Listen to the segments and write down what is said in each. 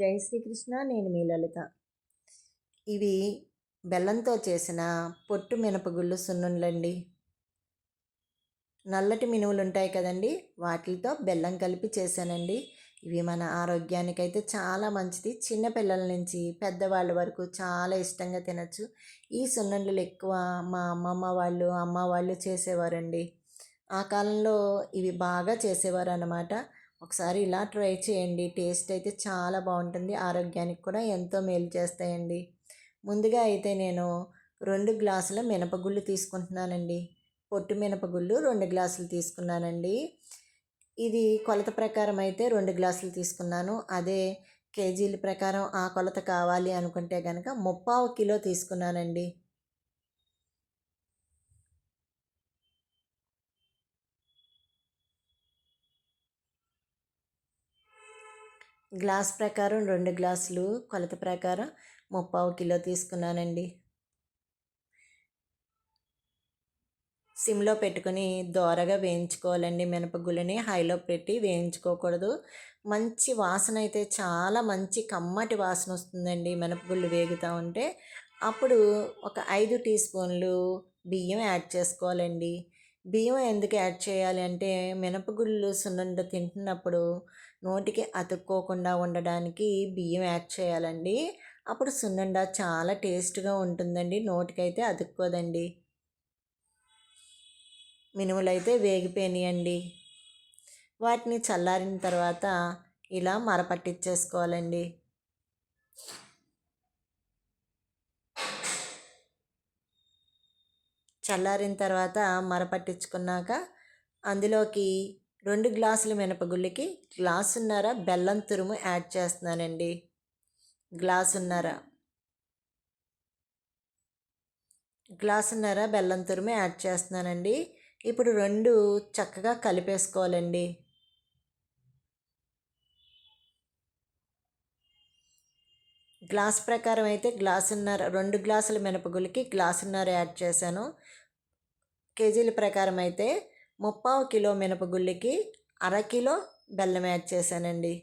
జై శ్రీకృష్ణ నేను మీ లలిత. ఇవి బెల్లంతో చేసిన పొట్టు మినపగుళ్ళు సున్నుండ్లండి. నల్లటి మినువులు ఉంటాయి కదండి వాటితో బెల్లం కలిపి చేశానండి. ఇవి మన ఆరోగ్యానికైతే చాలా మంచిది. చిన్నపిల్లల నుంచి పెద్దవాళ్ళ వరకు చాలా ఇష్టంగా తినచ్చు. ఈ సున్నుండలు ఎక్కువ మా అమ్మమ్మ వాళ్ళు అమ్మ వాళ్ళు చేసేవారండి. ఆ కాలంలో ఇవి బాగా చేసేవారు అన్నమాట ఒకసారి ఇలా ట్రై చేయండి. టేస్ట్ అయితే చాలా బాగుంటుంది. ఆరోగ్యానికి కూడా ఎంతో మేలు చేస్తాయండి. ముందుగా అయితే నేను రెండు గ్లాసుల మినపగుళ్ళు తీసుకుంటున్నానండి. పొట్టు మినపగుళ్ళు రెండు గ్లాసులు తీసుకున్నానండి. ఇది కొలత ప్రకారం అయితే రెండు గ్లాసులు తీసుకున్నాను. అదే కేజీల ప్రకారం ఆ కొలత కావాలి అనుకుంటే కనుక ముప్పావు కిలో తీసుకున్నానండి. గ్లాస్ ప్రకారం రెండు గ్లాసులు కొలత ప్రకారం ముప్పావు కిలో తీసుకున్నానండి. సిమ్లో పెట్టుకుని దోరగా వేయించుకోవాలండి. మినపగుళ్ళని హైలో పెట్టి వేయించుకోకూడదు. మంచి వాసన అయితే చాలా మంచి కమ్మటి వాసన వస్తుందండి మినపగుళ్ళు వేగుతూ ఉంటే. అప్పుడు ఒక ఐదు టీ స్పూన్లు బియ్యం యాడ్ చేసుకోవాలండి. బియ్యం ఎందుకు యాడ్ చేయాలి అంటే మినపగుళ్ళు సున్నుండ తింటున్నప్పుడు నోటికి అతుక్కోకుండా ఉండడానికి బియ్యం యాడ్ చేయాలండి. అప్పుడు సున్నుండ చాలా టేస్ట్గా ఉంటుందండి. నోటికైతే అతుక్కోదండి. మినుములైతే వేగిపోయినాయండి. వాటిని చల్లారిన తర్వాత ఇలా మరపట్టించేసుకోవాలండి చల్లారిన తర్వాత మరపట్టించుకున్నాక అందులోకి రెండు గ్లాసుల మినపగుళ్ళకి గ్లాసున్నర బెల్లం తురుము యాడ్ చేస్తున్నానండి. గ్లాసున్నర. గ్లాసున్నర బెల్లం తురుము యాడ్ చేస్తున్నానండి. ఇప్పుడు రెండు చక్కగా కలిపేసుకోవాలండి. గ్లాస్ ప్రకారం అయితే గ్లాసున్నర రెండు గ్లాసుల మినపగుళ్ళకి గ్లాసున్నర యాడ్ చేశాను. కేజీల ప్రకారం అయితే ముప్పావు కిలో మినపగుళ్ళకి అరకిలో బెల్లం యాడ్ చేశానండి.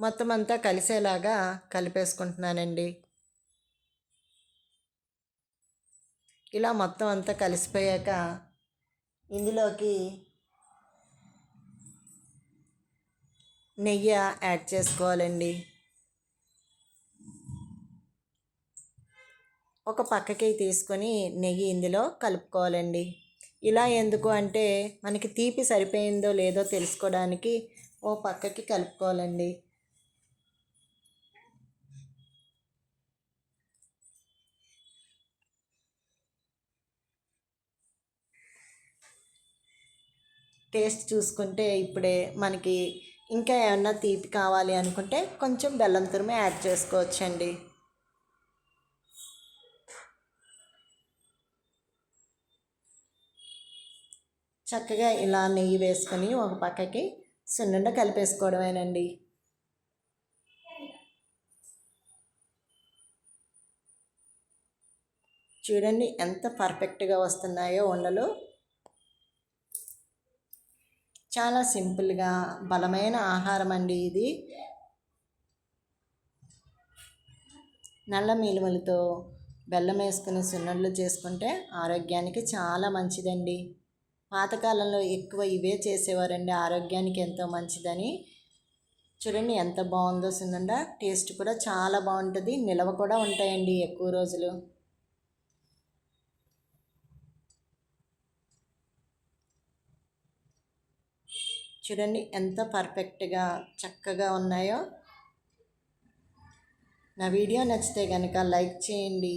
మొత్తం అంతా కలిసేలాగా కలిపేసుకుంటున్నానండి. ఇలా మొత్తం అంతా కలిసిపోయాక ఇందులోకి నెయ్యి యాడ్ చేసుకోవాలండి. ఒక పక్కకి తీసుకొని నెయ్యి ఇందులో కలుపుకోవాలండి. ఇలా ఎందుకు అంటే మనకి తీపి సరిపోయిందో లేదో తెలుసుకోవడానికి ఓ పక్కకి కలుపుకోవాలండి. టేస్ట్ చూసుకుంటే ఇప్పుడే మనకి ఇంకా ఏమన్నా తీపి కావాలి అనుకుంటే కొంచెం బెల్లం తురుము యాడ్ చేసుకోవచ్చండి. చక్కగా ఇలా నెయ్యి వేసుకొని ఒక పక్కకి సున్నుండ కలిపేసుకోవడమేనండి. చూడండి ఎంత పర్ఫెక్ట్గా వస్తున్నాయో ఉండలు. చాలా సింపుల్గా బలమైన ఆహారం అండి ఇది. నల్ల మిలుములతో బెల్లం వేసుకుని సున్నళ్ళు చేసుకుంటే ఆరోగ్యానికి చాలా మంచిదండి. పాతకాలంలో ఎక్కువ ఇవే చేసేవారండి. ఆరోగ్యానికి ఎంతో మంచిదని. చూడండి ఎంత బాగుందో సున్నుండ. టేస్ట్ కూడా చాలా బాగుంటుంది. నిలవ కూడా ఉంటాయండి ఎక్కువ రోజులు. చూడండి ఎంత పర్ఫెక్ట్గా చక్కగా ఉన్నాయో. నా వీడియో నచ్చితే కనుక లైక్ చేయండి.